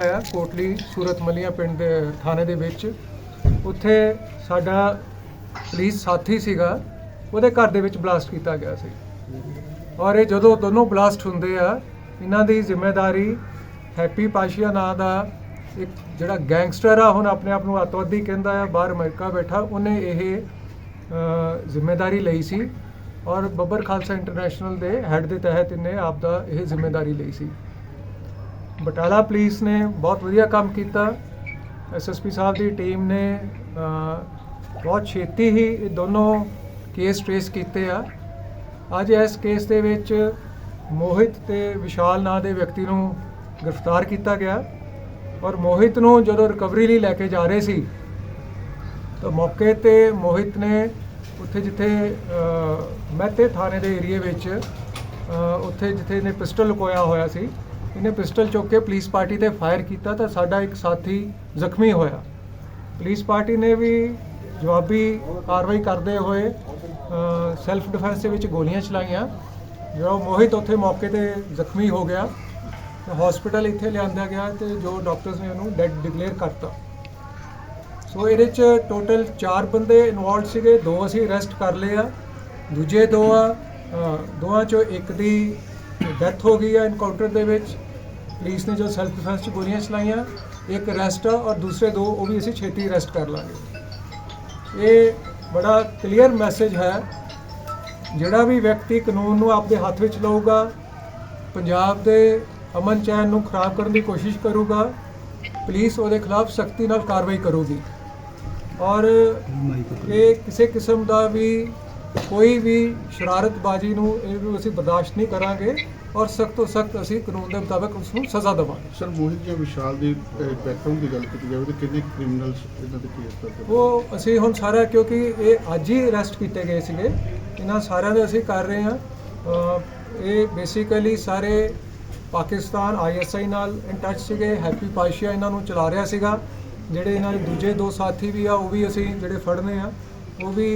ਹੈ ਕੋਟਲੀ ਸੂਰਤ ਮਲੀਆਂ ਪਿੰਡ ਦੇ ਥਾਣੇ ਦੇ ਵਿੱਚ। ਉੱਥੇ ਸਾਡਾ ਪੁਲਿਸ ਸਾਥੀ ਸੀਗਾ ਉਹਦੇ ਘਰ ਦੇ ਵਿੱਚ ਬਲਾਸਟ ਕੀਤਾ ਗਿਆ ਸੀ। ਔਰ ਇਹ ਜਦੋਂ ਦੋਨੋਂ ਬਲਾਸਟ ਹੁੰਦੇ ਆ ਇਹਨਾਂ ਦੀ ਜ਼ਿੰਮੇਵਾਰੀ ਹੈਪੀ ਪਾਸ਼ੀਆ ਨਾਂ ਦਾ ਇੱਕ ਜਿਹੜਾ ਗੈਂਗਸਟਰ ਆ ਹੁਣ ਆਪਣੇ ਆਪ ਨੂੰ ਅੱਤਵਾਦੀ ਕਹਿੰਦਾ ਆ ਬਾਹਰ ਅਮਰੀਕਾ ਬੈਠਾ ਉਹਨੇ ਇਹ ਅ, ਜ਼ਿੰਮੇਵਾਰੀ ਲਈ ਸੀ। ਔਰ ਬੱਬਰ ਖਾਲਸਾ ਇੰਟਰਨੈਸ਼ਨਲ ਦੇ ਹੈੱਡ ਦੇ ਤਹਿਤ ਇਹਨੇ ਆਪ ਦਾ ਇਹ ਜ਼ਿੰਮੇਵਾਰੀ ਲਈ ਸੀ। ਬਟਾਲਾ ਪੁਲਿਸ ਨੇ ਬਹੁਤ ਵਧੀਆ ਕੰਮ ਕੀਤਾ। ਐਸਐਸਪੀ ਸਾਹਿਬ ਦੀ ਟੀਮ ਨੇ ਬਹੁਤ ਛੇਤੀ ਹੀ ਇਹ ਦੋਨੋਂ ਕੇਸ ਟ੍ਰੇਸ ਕੀਤੇ ਆ। ਅੱਜ ਇਸ ਕੇਸ ਦੇ ਵਿੱਚ ਮੋਹਿਤ ਤੇ ਵਿਸ਼ਾਲ ਨਾਂ ਦੇ ਵਿਅਕਤੀ ਨੂੰ ਗ੍ਰਿਫਤਾਰ ਕੀਤਾ ਗਿਆ। ਔਰ ਮੋਹਿਤ ਨੂੰ ਜਦੋਂ ਰਿਕਵਰੀ ਲਈ ਲੈ ਕੇ ਜਾ ਰਹੇ ਸੀ, ਤਾਂ ਮੌਕੇ ਤੇ ਮੋਹਿਤ ਨੇ ਉੱਥੇ ਜਿੱਥੇ ਮਹਿਤੇ ਥਾਣੇ ਦੇ ਏਰੀਏ ਵਿੱਚ ਉੱਥੇ ਜਿੱਥੇ ਇਹਨੇ ਪਿਸਟਲ ਲੁਕੋਇਆ ਹੋਇਆ ਸੀ ਇਹਨੇ ਪਿਸਟਲ ਚੁੱਕ ਕੇ ਪੁਲਿਸ ਪਾਰਟੀ ਤੇ ਫਾਇਰ ਕੀਤਾ ਤਾਂ ਸਾਡਾ ਇੱਕ ਸਾਥੀ ਜ਼ਖਮੀ ਹੋਇਆ। ਪੁਲਿਸ ਪਾਰਟੀ ਨੇ ਵੀ ਜਵਾਬੀ ਕਾਰਵਾਈ ਕਰਦੇ ਹੋਏ ਸੈਲਫ ਡਿਫੈਂਸ ਦੇ ਵਿੱਚ ਗੋਲੀਆਂ ਚਲਾਈਆਂ। ਜੋ ਮੋਹਿਤ ਉੱਥੇ ਮੌਕੇ ਤੇ ਜ਼ਖਮੀ ਹੋ ਗਿਆ। ਤੇ ਹਸਪੀਟਲ ਇੱਥੇ ਲਿਆਂਦਾ ਗਿਆ ਤੇ ਜੋ ਡਾਕਟਰਸ ਨੇ ਉਹਨੂੰ ਡੈਡ ਡਿਕਲੇਅਰ ਕਰਤਾ। ਸੋ ਇਹਦੇ ਚ ਟੋਟਲ 4 ਬੰਦੇ ਇਨਵੋਲਡ ਸੀਗੇ ਦੋ ਅਸੀਂ ਅਰੈਸਟ ਕਰ ਲਏ ਆ। ਦੂਜੇ ਦੋ ਆ ਅ, ਦੋਵਾਂ ਚੋਂ ਇੱਕ ਦੀ ਡੈਥ ਹੋ ਗਈ ਆ ਇਨਕਾਊਂਟਰ ਦੇ ਵਿੱਚ। ਪੁਲਿਸ ਨੇ ਜੋ ਸੈਲਫ ਡਿਫੈਂਸ ਚ ਗੋਲੀਆਂ ਚਲਾਈਆਂ, ਇੱਕ ਅਰੈਸਟ ਆ ਔਰ ਦੂਸਰੇ ਦੋ, ਉਹ ਵੀ ਅਸੀਂ ਛੇਤੀ ਅਰੈਸਟ ਕਰ ਲਾਂਗੇ। ਇਹ ਬੜਾ ਕਲੀਅਰ ਮੈਸੇਜ ਹੈ। ਜਿਹੜਾ ਵੀ ਵਿਅਕਤੀ ਕਾਨੂੰਨ ਨੂੰ ਆਪਦੇ ਹੱਥ ਵਿੱਚ ਲਊਗਾ, ਪੰਜਾਬ ਦੇ ਅਮਨ ਚੈਨ ਨੂੰ ਖਰਾਬ ਕਰਨ ਦੀ ਕੋਸ਼ਿਸ਼ ਕਰੂਗਾ ਪੁਲਿਸ ਉਹਦੇ ਖਿਲਾਫ ਸਖਤੀ ਨਾਲ ਕਾਰਵਾਈ ਕਰੂਗੀ। ਔਰ ਇਹ ਕਿਸੇ ਕਿਸਮ ਦਾ ਵੀ ਕੋਈ ਵੀ ਸ਼ਰਾਰਤਬਾਜ਼ੀ ਨੂੰ ਇਹ ਨੂੰ ਅਸੀਂ ਬਰਦਾਸ਼ਤ ਨਹੀਂ ਕਰਾਂਗੇ ਔਰ ਸਖਤ ਤੋਂ ਸਖਤ ਅਸੀਂ ਕਾਨੂੰਨ ਦੇ ਮੁਤਾਬਕ ਉਸ ਨੂੰ ਸਜ਼ਾ ਦੇਵਾਂਗੇ। ਸਰ ਮੋਹਿਤ ਜਾਂ ਵਿਸ਼ਾਲ ਦੀ ਬੈਕਗ੍ਰਾਉਂਡ ਦੀ ਗੱਲ ਕੀਤੀ ਜਾਵੇ ਤਾਂ ਕਿੰਨੇ ਕ੍ਰਿਮੀਨਲਸ ਇਹਨਾਂ ਦੇ ਕੇਸ ਕਰਦੇ ਉਹ ਅਸੀਂ ਹੁਣ ਸਾਰਾ ਕਿਉਂਕਿ ਇਹ ਅੱਜ ਹੀ ਅਰੈਸਟ ਕੀਤੇ ਗਏ ਸੀਗੇ। ਇਹਨਾਂ ਸਾਰਿਆਂ ਦੇ ਅਸੀਂ ਕਰ ਰਹੇ ਹਾਂ। ਇਹ ਬੇਸਿਕਲੀ ਸਾਰੇ ਪਾਕਿਸਤਾਨ ਆਈਐਸਆਈ ਨਾਲ ਇਨ ਟੱਚ ਸੀਗੇ। ਹੈਪੀ ਪਾਸ਼ੀਆ ਇਹਨਾਂ ਨੂੰ ਚਲਾ ਰਿਹਾ ਸੀਗਾ। ਜਿਹੜੇ ਇਹਨਾਂ ਦੇ ਦੂਜੇ ਦੋ ਸਾਥੀ ਵੀ ਆ ਉਹ ਵੀ ਅਸੀਂ ਜਿਹੜੇ ਫੜਨੇ ਆ। ਉਹ ਵੀ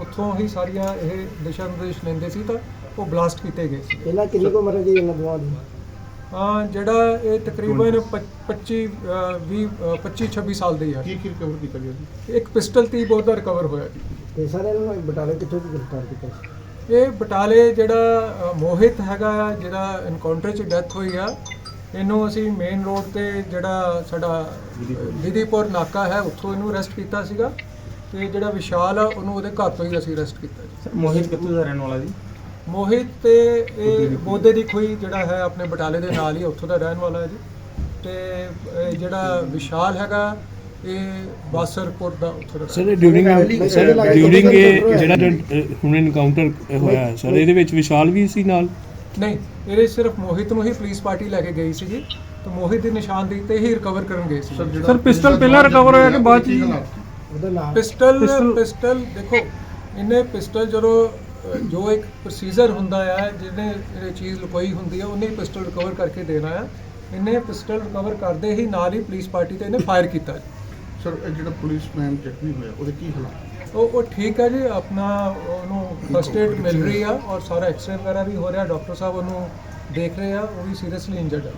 ਉੱਥੋਂ ਹੀ ਸਾਰੀਆਂ ਇਹ ਦਿਸ਼ਾ ਨਿਰਦੇਸ਼ ਲੈਂਦੇ ਸੀ ਤਾਂ ਉਹ ਬਲਾਸਟ ਕੀਤੇ ਗਏ ਸੀ। ਇਹਨਾਂ ਕਿੰਨੀ ਕੁ ਉਮਰ ਹੈ ਜੀ ਇਹਨਾਂ ਦੋਵਾਂ ਦੀ? ਹਾਂ ਜਿਹੜਾ ਇਹ ਤਕਰੀਬਨ 25 20 25 26 ਸਾਲ ਦੇ ਆ। ਕੀ ਕੀ ਰਿਕਵਰ ਕੀਤਾ ਗਿਆ ਜੀ? ਇੱਕ ਪਿਸਟਲ ਤੀ ਬਹੁਤ ਦਾ ਰਿਕਵਰ ਹੋਇਆ ਜੀ। ਤੇ ਸਾਰੇ ਇਹਨਾਂ ਨੂੰ ਬਟਾਲੇ ਕਿੱਥੋਂ ਗ੍ਰਿਫਤਾਰ ਕੀਤਾ ਸੀ? ਇਹ ਬਟਾਲੇ ਜਿਹੜਾ ਮੋਹਿਤ ਹੈਗਾ ਜਿਹੜਾ ਐਨਕਾਊਂਟਰ 'ਚ ਡੈਥ ਹੋਈ ਆ ਇਹਨੂੰ ਅਸੀਂ ਮੇਨ ਰੋਡ ਤੇ ਜਿਹੜਾ ਸਾਡਾ ਵਿਧੀਪੁਰ। ਨਾਕਾ ਹੈ ਉੱਥੋਂ ਇਹਨੂੰ ਅਰੈਸਟ ਕੀਤਾ ਸੀਗਾ। ਤੇ ਜਿਹੜਾ ਵਿਸ਼ਾਲ ਆ ਉਹਨੂੰ ਉਹਦੇ ਘਰ ਤੋਂ ਹੀ ਅਸੀਂ ਅਰੈਸਟ ਕੀਤਾ ਜੀ। ਮੋਹਿਤ ਕਿੱਥੋਂ ਦਾ ਰਹਿਣ ਵਾਲਾ ਜੀ? ਮੋਹਿਤ ਤੇ ਇਹ ਬੋਦੇ ਦੀ ਖੋਈ ਜਿਹੜਾ ਹੈ ਆਪਣੇ ਬਟਾਲੇ ਦੇ ਨਾਲ ਹੀ ਉੱਥੋਂ ਦਾ ਰਹਿਣ ਵਾਲਾ ਹੈ ਜੀ। ਤੇ ਇਹ ਜਿਹੜਾ ਵਿਸ਼ਾਲ ਹੈਗਾ ਇਹ ਬਾਸਰਪੁਰ ਦਾ ਉੱਥੋਂ ਦਾ ਸਰ ਡਿਊਰਿੰਗ ਸਰ ਡਿਊਰਿੰਗ ਇਹ ਜਿਹੜਾ ਹੁਣ ਇਨਕਾਊਂਟਰ ਹੋਇਆ ਹੈ, ਸਰ ਇਹਦੇ ਵਿੱਚ ਵਿਸ਼ਾਲ ਵੀ ਸੀ ਨਾਲ? ਨਹੀਂ ਇਹਦੇ ਸਿਰਫ ਮੋਹਿਤ ਨੂੰ ਹੀ ਪੁਲਿਸ ਪਾਰਟੀ ਲੈ ਕੇ ਗਈ ਸੀਗੀ ਤੇ ਮੋਹਿਤ ਦੀ ਨਿਸ਼ਾਨਦੇਹੀ ਤੇ ਹੀ ਰਿਕਵਰ ਕਰਨ ਗਏ ਸੀ ਸਰ, ਪਿਸਟਲ ਪਹਿਲਾਂ recover ਹੋਇਆ ਕਿ ਬਾਅਦ 'ਚ ਜੀ? ਉਹਦਾ ਨਾਮ ਪਿਸਟਲ ਪਿਸਟਲ ਦੇਖੋ ਇਹਨੇ ਪਿਸਟਲ ਜਦੋਂ ਜੋ ਇੱਕ ਪ੍ਰੋਸੀਜਰ ਹੁੰਦਾ ਹੈ ਜਿਹਨੇ ਇਹ ਚੀਜ਼ ਲੁਕੋਈ ਹੁੰਦੀ ਹੈ ਉਹਨੇ ਪਿਸਟਲ ਰਿਕਵਰ ਕਰਕੇ ਦੇਣਾ ਹੈ ਇਹਨੇ ਪਿਸਟਲ ਰਿਕਵਰ ਕਰਦੇ ਹੀ ਨਾਲ ਹੀ ਪੁਲਿਸ ਪਾਰਟੀ ਤੇ ਇਹਨੇ ਫਾਇਰ ਕੀਤਾ ਸਰ ਇਹ ਜਿਹੜਾ ਪੁਲਿਸਮੈਨ ਜ਼ਖਮੀ ਹੋਇਆ ਉਹਦੇ ਕੀ ਹਾਲਾਤ? ਉਹ ਉਹ ਠੀਕ ਹੈ ਜੀ ਆਪਣਾ ਉਹਨੂੰ ਫਸਟ ਏਡ ਮਿਲ ਰਹੀ ਆ ਔਰ ਸਾਰਾ ਐਕਸਰੇ ਵਗੈਰਾ ਵੀ ਹੋ ਰਿਹਾ ਡਾਕਟਰ ਸਾਹਿਬ ਉਹਨੂੰ ਦੇਖ ਰਹੇ ਆ ਉਹ ਵੀ ਸੀਰੀਅਸਲੀ ਇੰਜਰਡ ਹੈ